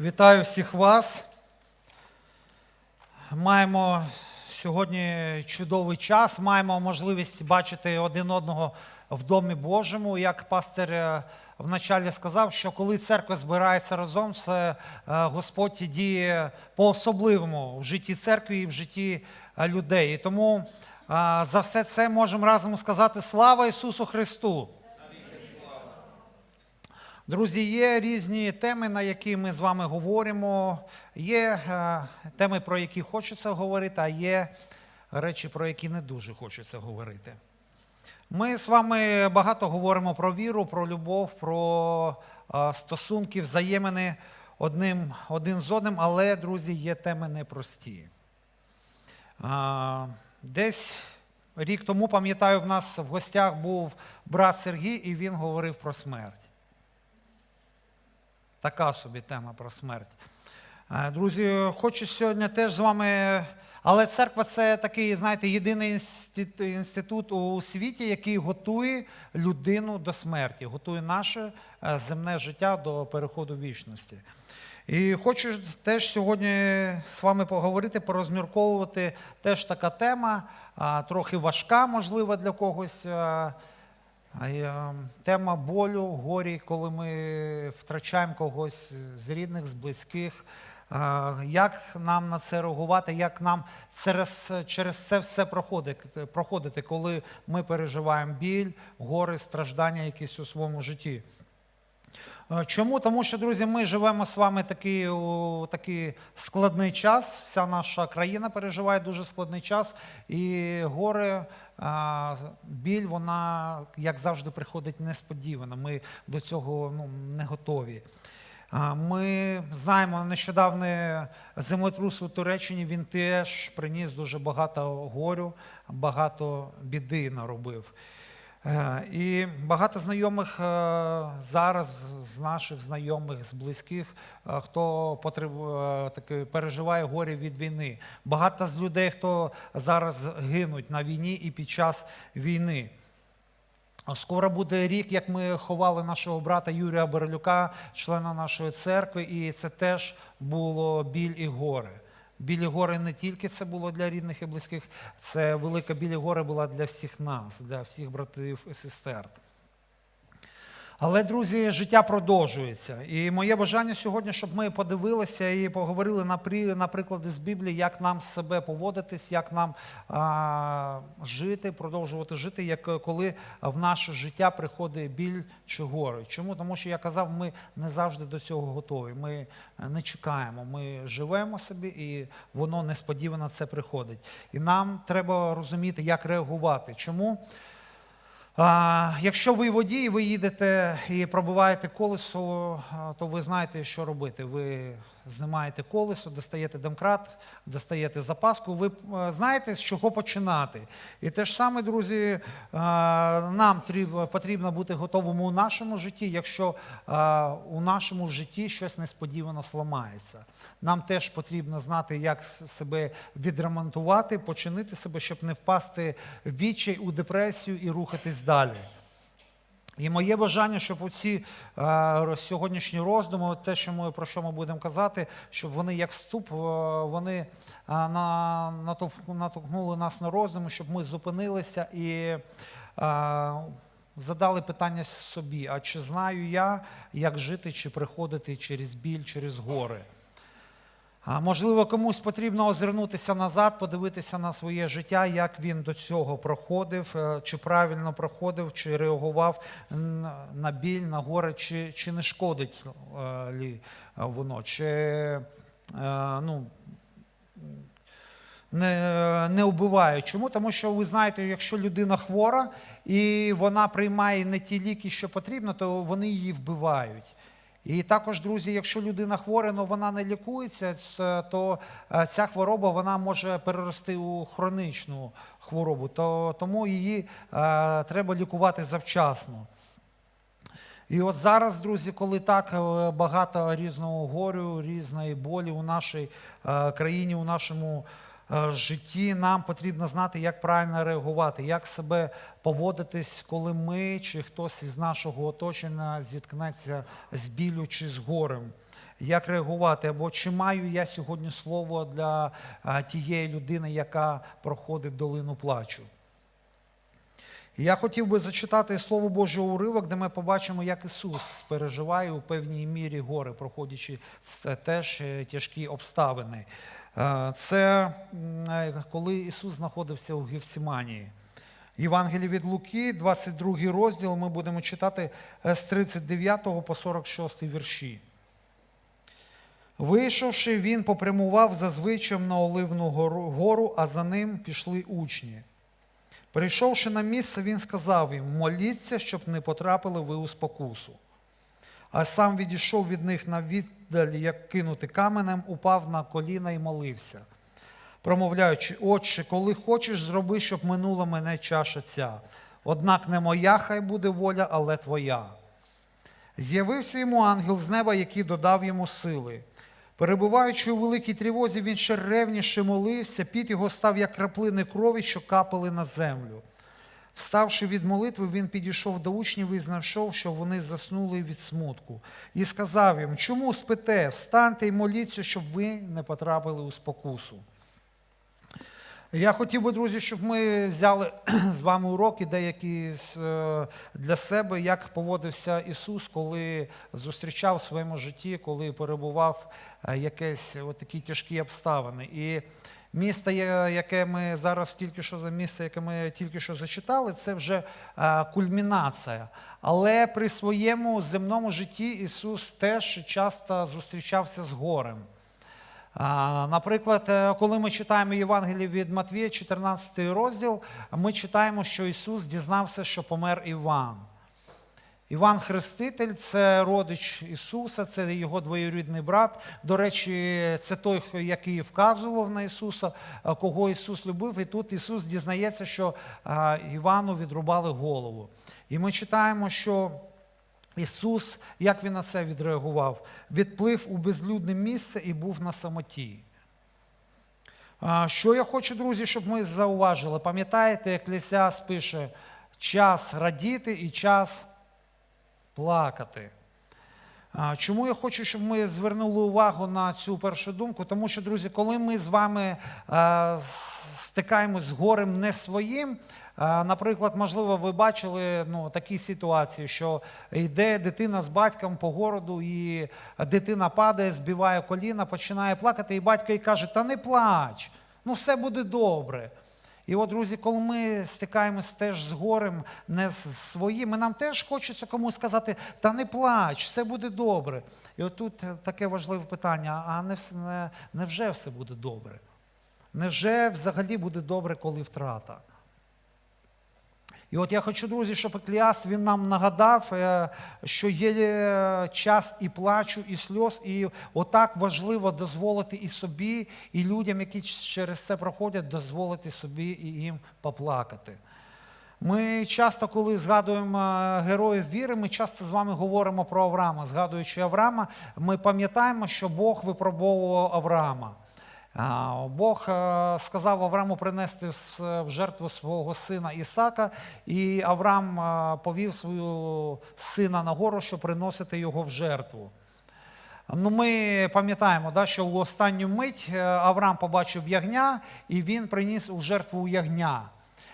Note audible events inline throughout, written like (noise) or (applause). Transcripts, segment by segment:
Вітаю всіх вас. Маємо сьогодні чудовий час, маємо можливість бачити один одного в Домі Божому. Як пастир е, вначалі сказав, що коли церква збирається разом, це е, Господь діє по-особливому в житті церкви і в житті е, людей. І тому за все це можемо разом сказати слава Ісусу Христу! Друзі, є різні теми, на які ми з вами говоримо. Є е, теми, про які хочеться говорити, а є речі, про які не дуже хочеться говорити. Ми з вами багато говоримо про віру, про любов, про е, стосунки, взаємини одним, один з одним, але, друзі, є теми непрості. Десь рік тому, пам'ятаю, в нас в гостях був брат Сергій, і він говорив про смерть. Така собі тема про смерть. Е, Друзі, хочу сьогодні теж з вами. Але церква це такий, знаєте, єдиний інститут- у світі, який готує людину до смерті, готує наше е, земне життя до переходу вічності. І хочу теж сьогодні з вами поговорити, порозмірковувати теж така тема, трохи важка, можливо, для когось. А, а, е, Тема болю, горі, коли ми втрачаємо когось з рідних, з близьких. Як нам на це реагувати, як нам через, через це все проходити, проходити, коли ми переживаємо біль, гори, страждання якісь у своєму житті. Е, Чому? Тому що, друзі, ми живемо з вами такий, такий складний час. Вся наша країна переживає дуже складний час, і горе, біль, вона, як завжди, приходить несподівано. Ми до цього ну, не готові. Ми знаємо нещодавний землетрус у Туреччині, він теж приніс дуже багато горю, багато біди наробив. Е, І багато знайомих е, зараз з наших знайомих, з близьких, е, хто переживає горе від війни. Багато з людей, хто зараз гинуть на війні і під час війни. Скоро буде рік, як ми ховали нашого брата Юрія Борелюка, члена нашої церкви, і це теж було біль і горе. Біль гори не тільки це було для рідних і близьких, це велика білі гори була для всіх нас, для всіх братів і сестер. Але, друзі, життя продовжується. І моє бажання сьогодні, щоб ми подивилися і поговорили на, при- на приклади з Біблії, як нам себе поводитись, як нам а, жити, продовжувати жити, як коли в наше життя приходить біль чи горе. Чому? Тому що я казав, ми не завжди до цього готові. Ми не чекаємо, ми живемо собі, і воно несподівано це приходить. І нам треба розуміти, як реагувати. Чому? А, якщо ви водій, ви їдете і пробиваєте колесо, то ви знаєте, що робити. Ви знімаєте колесо, достаєте домкрат, достаєте запаску, ви е, знаєте, з чого починати. І те ж саме, друзі, нам потрібно бути готовим у нашому житті, якщо у нашому житті щось несподівано сламається. Нам теж потрібно знати, як себе відремонтувати, починити себе, щоб не впасти в відчай у депресію і рухатись далі. І моє бажання, щоб оці е, сьогоднішні роздуми, те, що ми, про що ми будемо казати, щоб вони як вступ, е, вони е, на, натовх- натовхнули нас на роздуми, щоб ми зупинилися і е, задали питання собі: а чи знаю я, як жити, чи приходити через біль, через гори? А можливо, комусь потрібно озирнутися назад, подивитися на своє життя, як він до цього проходив, е, чи правильно проходив, чи реагував на біль, на горе, чи, чи не шкодить е, лі воно, чи е, ну, не, не вбиває. Чому? Тому що ви знаєте, якщо людина хвора і вона приймає не ті ліки, що потрібно, то вони її вбивають. І також, друзі, якщо людина хвора, але вона не лікується, то е, ця хвороба вона може перерости у хронічну хворобу, то, тому її е, треба лікувати завчасно. І от зараз, друзі, коли так е, багато різного горю, різної болі у нашій е, країні, у нашому е, житті, нам потрібно знати, як правильно реагувати, як себе поводитись, коли ми чи хтось із нашого оточення зіткнеться з білю чи з горем. як реагувати, або чи маю я сьогодні слово для тієї людини, яка проходить долину плачу. Я хотів би зачитати Слово Боже уривок, де ми побачимо, як Ісус переживає у певній мірі гори, проходячи теж е, тяжкі обставини. Е, Це е, коли Ісус знаходився у Гефсиманії. Євангеліє від Луки, 22 розділ, ми будемо читати е, з 39 по 46 вірші. Вийшовши, він попрямував за на Оливну гору, а за ним пішли учні. Прийшовши на місце, він сказав їм: моліться, щоб не потрапили ви у спокусу. А сам відійшов від них на віддаль, як кинути каменем, упав на коліна і молився, промовляючи, Отче, коли хочеш, зроби, щоб минула мене чаша ця. Однак не моя хай буде воля, але твоя. З'явився йому ангел з неба, який додав йому сили. Перебуваючи у великій тривозі, він ще ревніше молився, під його став як краплини крові, що капали на землю. Вставши від молитви, він підійшов до учнів і знайшов, що вони заснули від смутку. І сказав їм, чому спите? Встаньте і моліться, щоб ви не потрапили у спокусу. Я хотів би, друзі, щоб ми взяли (clears throat) з вами уроки деякі е, для себе, як поводився Ісус, коли зустрічав в своєму житті, коли перебував е, якесь такі тяжкі обставини. І місто, яке ми зараз тільки що за місце, яке ми тільки що зачитали, це вже е, кульмінація. Але при своєму земному житті Ісус теж часто зустрічався з горем. Наприклад, е, коли ми читаємо Євангеліє від Матвія, 14 розділ, ми читаємо, що Ісус дізнався, що помер Іван. Іван Хреститель це родич Ісуса, це його двоюрідний брат. До речі, це той, який вказував на Ісуса, е, кого Ісус любив. І тут Ісус дізнається, що е, Івану відрубали голову. І ми читаємо, що Ісус, як він на це відреагував? Відплив у безлюдне місце і був на самоті. Що я хочу, друзі, щоб ми зауважили? Пам'ятаєте, Еклесіас пише: час радіти і час плакати. Чому я хочу, щоб ми звернули увагу на цю першу думку? Тому що, друзі, коли ми з вами стикаємось з горем не своїм, наприклад, можливо, ви бачили ну, такі ситуації, що йде дитина з батьком по городу, і дитина падає, збиває коліна, починає плакати, і батько їй каже: Та не плач, ну все буде добре. І от, друзі, коли ми стикаємось теж з горем, не з своїм, і нам теж хочеться комусь сказати, та не плач, все буде добре. І от тут таке важливе питання: а не, не, невже все буде добре? Невже взагалі буде добре, коли втрата? І от я хочу, друзі, щоб Екліас він нам нагадав, е, що є е, час і плачу, і сльоз, і отак важливо дозволити і собі, і людям, які через це проходять, дозволити собі і їм поплакати. Ми часто, коли згадуємо е, героїв віри, ми часто з вами говоримо про Авраама. Згадуючи Авраама, ми пам'ятаємо, що Бог випробовував Авраама. Бог е, сказав Аврааму принести в жертву свого сина Ісака, і Авраам е, повів свого сина на гору, щоб приносити його в жертву. Ну, ми пам'ятаємо, да, що в останню мить е, Авраам побачив ягня, і він приніс у жертву ягня.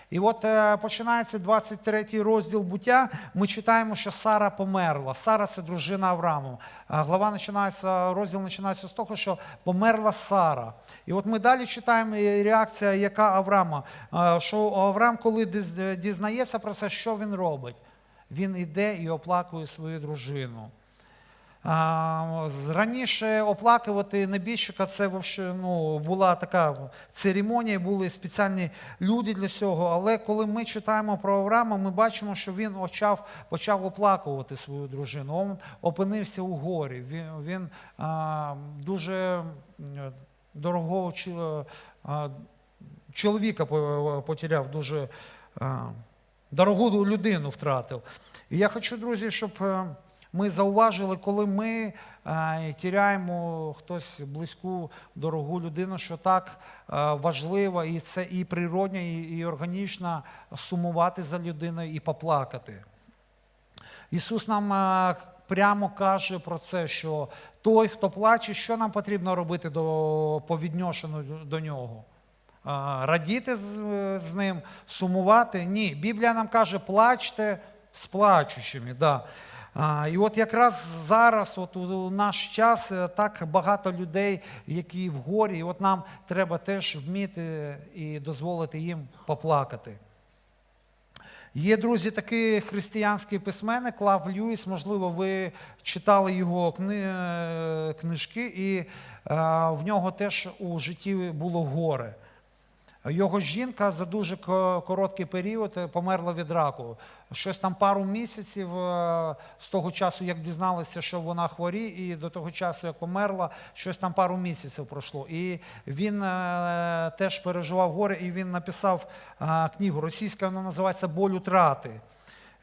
І от е, починається 23 розділ буття. Ми читаємо, що Сара померла. Сара це дружина Аврааму. Е, Глава починається, розділ починається з того, що померла Сара. І от ми далі читаємо реакція, яка Авраама. Е, Що Авраам, коли дізнається про це, що він робить? Він іде і оплакує свою дружину. Раніше оплакувати небіжчика це ну, була така церемонія, були спеціальні люди для цього. Але коли ми читаємо про Авраама, ми бачимо, що він почав, почав оплакувати свою дружину. Він опинився у горі. Він, він а, дуже дорогого чоловіка потеряв, дуже а, дорогу людину втратив. І я хочу, друзі, щоб. Ми зауважили, коли ми е, тіряємо хтось близьку, дорогу людину, що так е, важливо, і це і природньо, і, і органічно сумувати за людиною і поплакати. Ісус нам е, прямо каже про це, що той, хто плаче, що нам потрібно робити до, по відношенню до нього? Радіти з, з ним, сумувати? Ні. Біблія нам каже, плачте з плачущими. Да. І от якраз зараз, от у наш час, е, так багато людей, які в горі, і от нам треба теж вміти і дозволити їм поплакати. Є, друзі, такий християнський письменник Лав Льюіс, можливо, ви читали його е, книжки, і е, в нього теж у житті було горе. Його жінка за дуже короткий період е, померла від раку. Щось там пару місяців е, з того часу, як дізналися, що вона хворі, і до того часу, як померла, щось там пару місяців пройшло. І він е, теж переживав горе, і він написав книгу. Російська вона називається Боль утрати.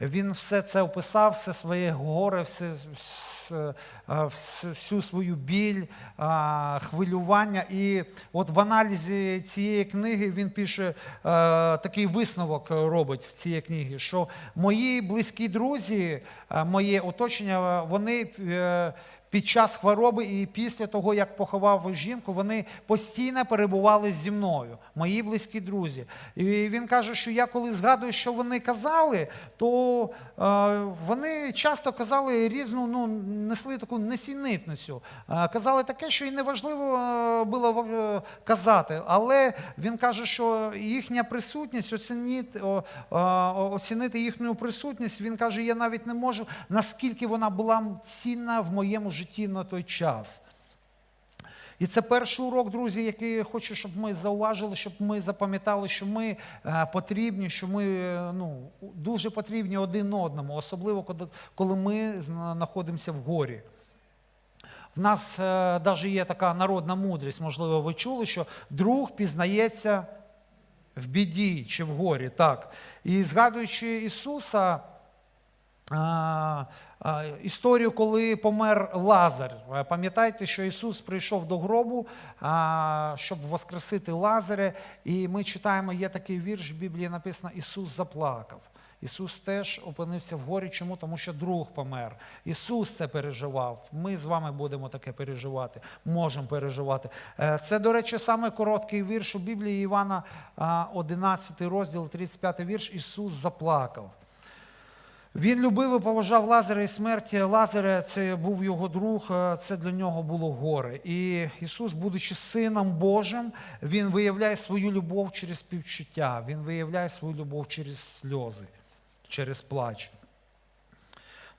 Він все це описав, все своє горе, все, все, вс- всю свою біль, хвилювання. І от в аналізі цієї книги він пише такий висновок робить в цій книгі, що мої близькі друзі, моє оточення, вони е, під час хвороби і після того, як поховав жінку, вони постійно перебували зі мною, мої близькі друзі. І він каже, що я коли згадую, що вони казали, то е, вони часто казали різну, ну, несли таку несінитницю. Е, казали таке, що і неважливо е, було е, казати. Але він каже, що їхня присутність, оцінити, о, е, оцінити їхню присутність, він каже, я навіть не можу, наскільки вона була цінна в моєму житті на той час. І це перший урок, друзі, який я хочу, щоб ми зауважили, щоб ми запам'ятали, що ми е, потрібні, що ми е, ну, дуже потрібні один одному, особливо коли- ми знаходимося в горі. В нас навіть є така народна мудрість, можливо, ви чули, що друг пізнається в біді чи в горі. Так. І згадуючи Ісуса, історію, коли помер Лазар. Е, Пам'ятаєте, що Ісус прийшов до гробу, щоб воскресити Лазаря. І ми читаємо, є такий вірш в Біблії написано Ісус заплакав. Ісус теж опинився в горі. Чому? Тому що друг помер. Ісус це переживав. Ми з вами будемо таке переживати, можемо переживати. Е, Це, до речі, саме короткий вірш у Біблії Івана, 11 розділ, 35 вірш. Ісус заплакав. Він любив і поважав Лазаря і смерті. Лазаря це був його друг, е, це для нього було горе. І Ісус, будучи сином Божим, Він виявляє свою любов через співчуття, Він виявляє свою любов через сльози, через плач.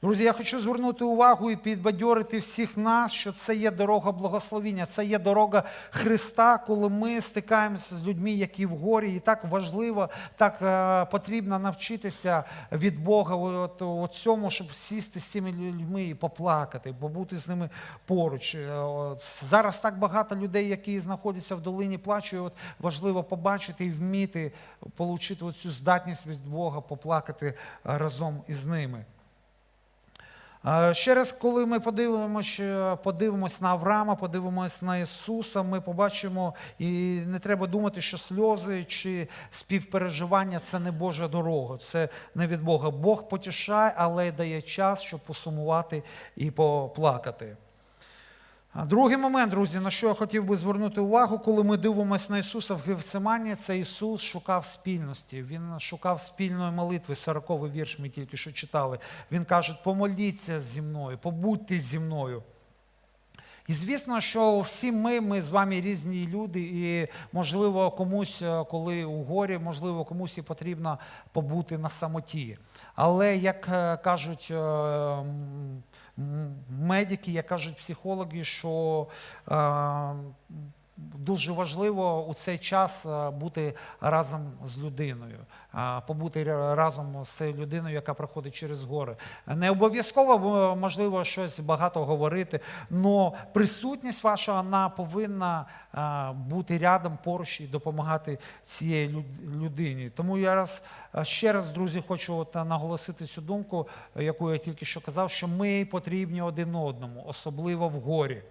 Друзі, я хочу звернути увагу і підбадьорити всіх нас, що це є дорога благословіння, це є дорога Христа, коли ми стикаємося з людьми, які в горі, і так важливо, так е, потрібно навчитися від Бога от, от цьому, щоб сісти з цими людьми і поплакати, побути з ними поруч. Е, зараз так багато людей, які знаходяться в долині плачу, і от важливо побачити і вміти отримати цю здатність від Бога поплакати разом із ними. Е, Ще раз, коли ми подивимося, подивимось на Авраама, подивимось на Ісуса, ми побачимо, і не треба думати, що сльози чи співпереживання це не Божа дорога, це не від Бога. Бог потішає, але дає час, щоб посумувати і поплакати. Другий момент, друзі, на що я хотів би звернути увагу, коли ми дивимося на Ісуса в Гевсимані, це Ісус шукав спільності. Він шукав спільної молитви. 40-й вірш ми тільки що читали. Він каже, помоліться зі мною, побудьте зі мною. І звісно, що всі ми, ми з вами різні люди, і можливо комусь, е, коли у горі, можливо, комусь і потрібно побути на самоті. Але як е, кажуть е, медики, як кажуть психологи, що Дуже важливо у цей час е, бути разом з людиною, побути разом з цією людиною, яка проходить через гори. Не обов'язково можливо щось багато говорити, але присутність ваша вона повинна бути рядом поруч і допомагати цієї людині. Тому я раз ще раз, друзі, хочу от наголосити цю думку, яку я тільки що казав, що ми потрібні один одному, особливо в горі.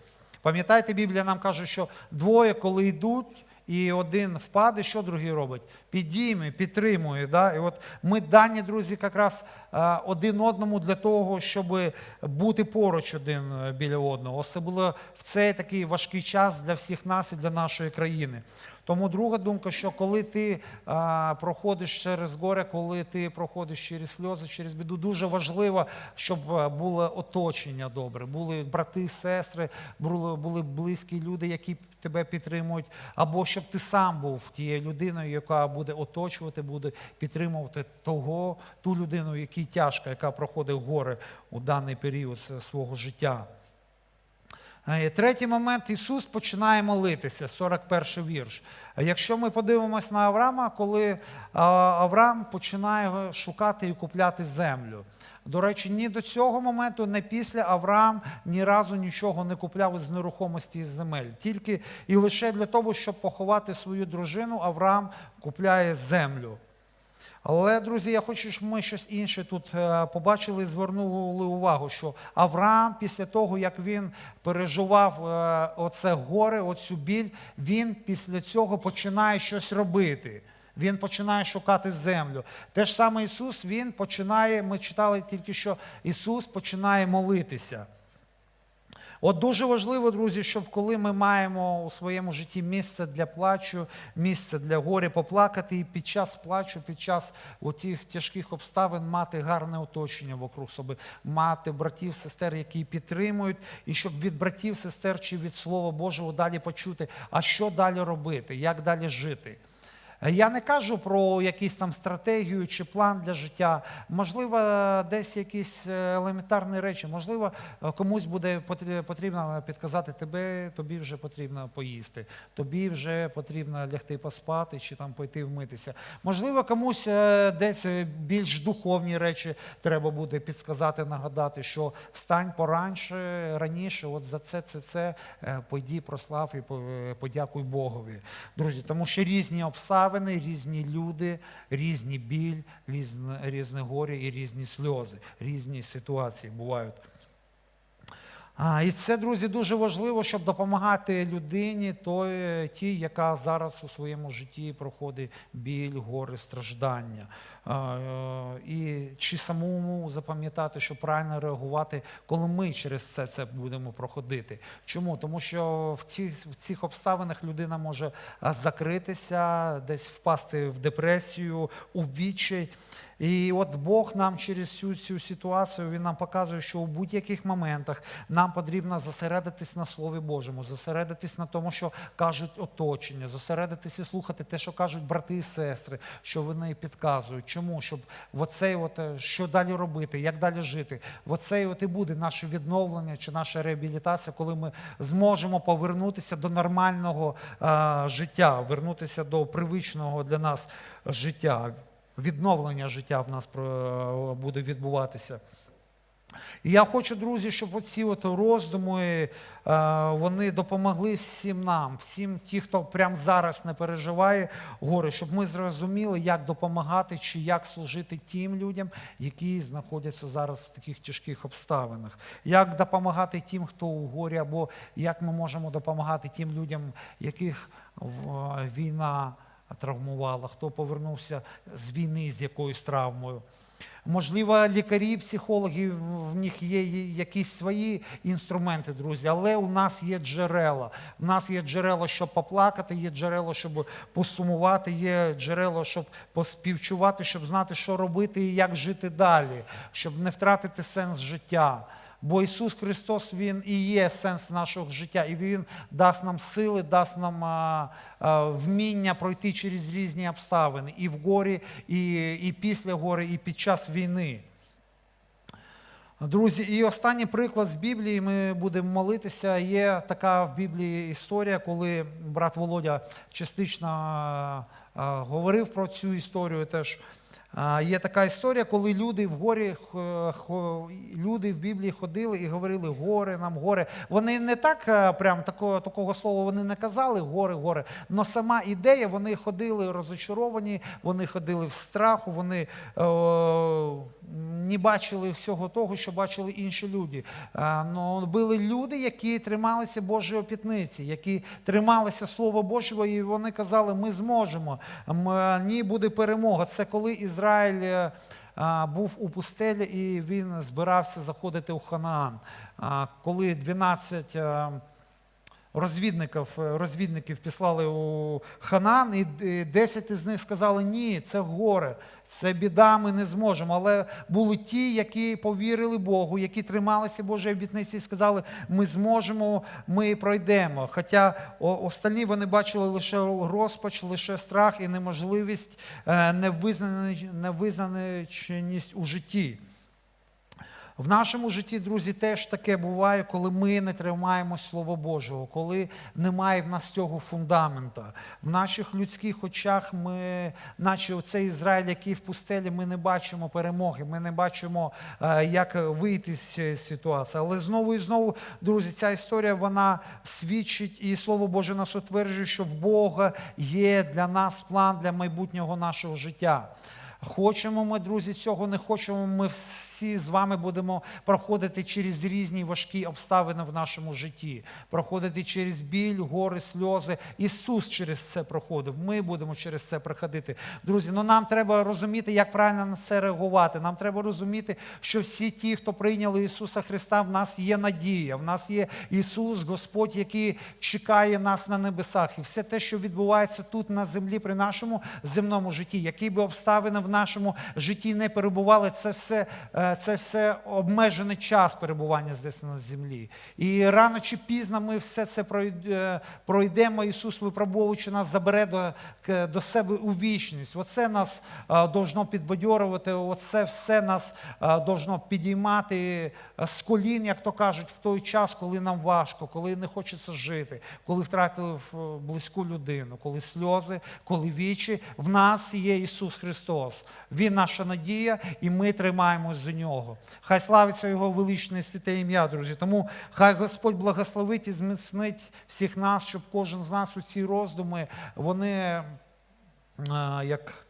Пам'ятаєте, Біблія нам каже, що двоє, коли йдуть і один впаде, що другий робить? Підійме, підтримує. Да? І от ми дані, друзі, якраз е, один одному для того, щоб бути поруч один е, біля одного. Особливо в цей такий важкий час для всіх нас і для нашої країни. Тому друга думка, що коли ти а, проходиш через горе, коли ти проходиш через сльози, через біду, дуже важливо, щоб було оточення добре, були брати, сестри, були, були близькі люди, які тебе підтримують, або щоб ти сам був тією людиною, яка буде оточувати, буде підтримувати того, ту людину, якій тяжко, яка проходить горе у даний період свого життя. Е, Третій момент Ісус починає молитися, 41 вірш. Якщо ми подивимось на Авраама, коли Авраам починає шукати і купляти землю. До речі, ні до цього моменту, не після Авраам ні разу нічого не купляв із нерухомості із земель. Тільки і лише для того, щоб поховати свою дружину, Авраам купляє землю. Але, друзі, я хочу, щоб ми щось інше тут е, побачили і звернули увагу, що Авраам, після того, як він переживав е, оце горе, оцю біль, він після цього починає щось робити. Він починає шукати землю. Те ж саме Ісус, Він починає, ми читали тільки що Ісус починає молитися. От дуже важливо, друзі, щоб коли ми маємо у своєму житті місце для плачу, місце для горя, поплакати і під час плачу, під час тих тяжких обставин мати гарне оточення вокруг себе, мати братів, сестер, які підтримують, і щоб від братів, сестер чи від Слова Божого далі почути, а що далі робити, як далі жити. Я не кажу про якісь там стратегію чи план для життя. Можливо, десь якісь е, елементарні речі. Можливо, е, комусь буде потрібно підказати тебе, тобі вже потрібно поїсти, тобі вже потрібно лягти поспати чи там пойти вмитися. Можливо, комусь е, десь е, більш духовні речі треба буде підсказати, нагадати, що встань поранше, раніше, от за це, це, це е, пойди, прослав і е, подякуй Богові. Друзі, тому що різні обставини, різні люди, різні біль, різне, різне горе і різні сльози, різні ситуації бувають. І це, друзі, дуже важливо, щоб допомагати людині, той, тій, яка зараз у своєму житті проходить біль, горе, страждання. Е, і чи самому запам'ятати, що правильно реагувати, коли ми через це це будемо проходити. Чому? Тому що в цих, в цих обставинах людина може закритися, десь впасти в депресію, у відчай. І от Бог нам через цю, цю ситуацію Він нам показує, що у будь-яких моментах нам потрібно зосередитись на Слові Божому, зосередитись на тому, що кажуть оточення, зосередитись і слухати те, що кажуть брати і сестри, що вони підказують. Чому? Щоб оцей от, е, що далі робити, як далі жити. Оцей от і буде наше відновлення чи наша реабілітація, коли ми зможемо повернутися до нормального е, життя, вернутися до привичного для нас життя відновлення життя в нас буде відбуватися. І я хочу, друзі, щоб оці от роздуми е, вони допомогли всім нам, всім ті, хто прямо зараз не переживає горе, щоб ми зрозуміли, як допомагати чи як служити тим людям, які знаходяться зараз в таких тяжких обставинах, як допомагати тим, хто у горі, або як ми можемо допомагати тим людям, яких війна травмувала, хто повернувся з війни з якоюсь травмою. Можливо, лікарі, психологи, в них є якісь свої інструменти, друзі, але у нас є джерела. У нас є джерело, щоб поплакати, є джерело, щоб посумувати, є джерело, щоб поспівчувати, щоб знати, що робити і як жити далі, щоб не втратити сенс життя. Бо Ісус Христос, Він і є сенс нашого життя, і Він дасть нам сили, дасть нам а, а, вміння пройти через різні обставини і в горі, і, і після гори, і під час війни. Друзі, і останній приклад з Біблії, ми будемо молитися. Є така в Біблії історія, коли брат Володя частично говорив про цю історію теж. Є така історія, коли люди в горі люди в Біблії ходили і говорили горе нам, горе. Вони не так е, прям такого, такого слова вони не казали горе, горе. Но сама ідея, вони ходили розочаровані, вони ходили в страху, вони е, не бачили всього того, що бачили інші люди. А, ну, були люди, які трималися Божої опітниці, які трималися Слова Божого, і вони казали, ми зможемо. Ні, буде перемога. Це коли Ізраїль е, а, був у пустелі і він збирався заходити у Ханаан. Коли 12 е, розвідників, е, розвідників післали у Ханан, і е, 10 із них сказали, ні, це горе, це біда, ми не зможемо. Але були ті, які повірили Богу, які трималися Божої обітниці і сказали, ми зможемо, ми пройдемо. Хоча остальні вони бачили лише розпач, лише страх і неможливість, е, невизначеність у житті. В нашому житті, друзі, теж таке буває, коли ми не тримаємо Слова Божого, коли немає в нас цього фундамента. В наших людських очах ми, наче оцей Ізраїль, який в пустелі, ми не бачимо перемоги, ми не бачимо, е, як вийти з ситуації. Але знову і знову, друзі, ця історія вона свідчить, і Слово Боже нас утверджує, що в Бога є для нас план для майбутнього нашого життя. Хочемо ми, друзі, цього не хочемо. Ми всі з вами будемо проходити через різні важкі обставини в нашому житті, проходити через біль, гори, сльози. Ісус через це проходив. Ми будемо через це проходити. Друзі, ну нам треба розуміти, як правильно на це реагувати. Нам треба розуміти, що всі ті, хто прийняли Ісуса Христа, в нас є надія, в нас є Ісус, Господь, який чекає нас на небесах. І все те, що відбувається тут на землі, при нашому земному житті, які би обставини в нашому житті не перебували, це все, е, це все обмежений час перебування здесь на землі. І рано чи пізно ми все це е, пройдемо. Ісус, випробовуючи нас, забере до, до себе у вічність. Оце нас е, должно підбадьорувати, оце все нас е, должно підіймати е, з колін, як то кажуть, в той час, коли нам важко, коли не хочеться жити, коли втратили е, близьку людину, коли сльози, коли вічі. В нас є Ісус Христос. Він наша надія, і ми тримаємось нього. Хай славиться Його величне святе ім'я, друзі. Тому хай Господь благословить і зміцнить всіх нас, щоб кожен з нас у ці роздуми вони е, як.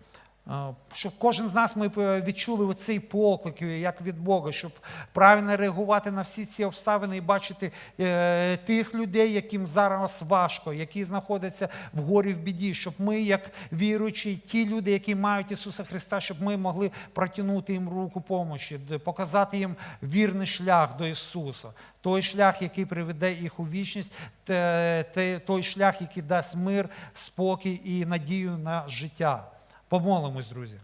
Е, Щоб кожен з нас ми б відчули оцей поклик, як від Бога, щоб правильно реагувати на всі ці обставини і бачити е, тих людей, яким зараз важко, які знаходяться в горі в біді, щоб ми, як віруючі, ті люди, які мають Ісуса Христа, щоб ми могли протягнути їм руку помощі, показати їм вірний шлях до Ісуса, той шлях, який приведе їх у вічність, той шлях, який дасть мир, спокій і надію на життя. Помолимось, друзі.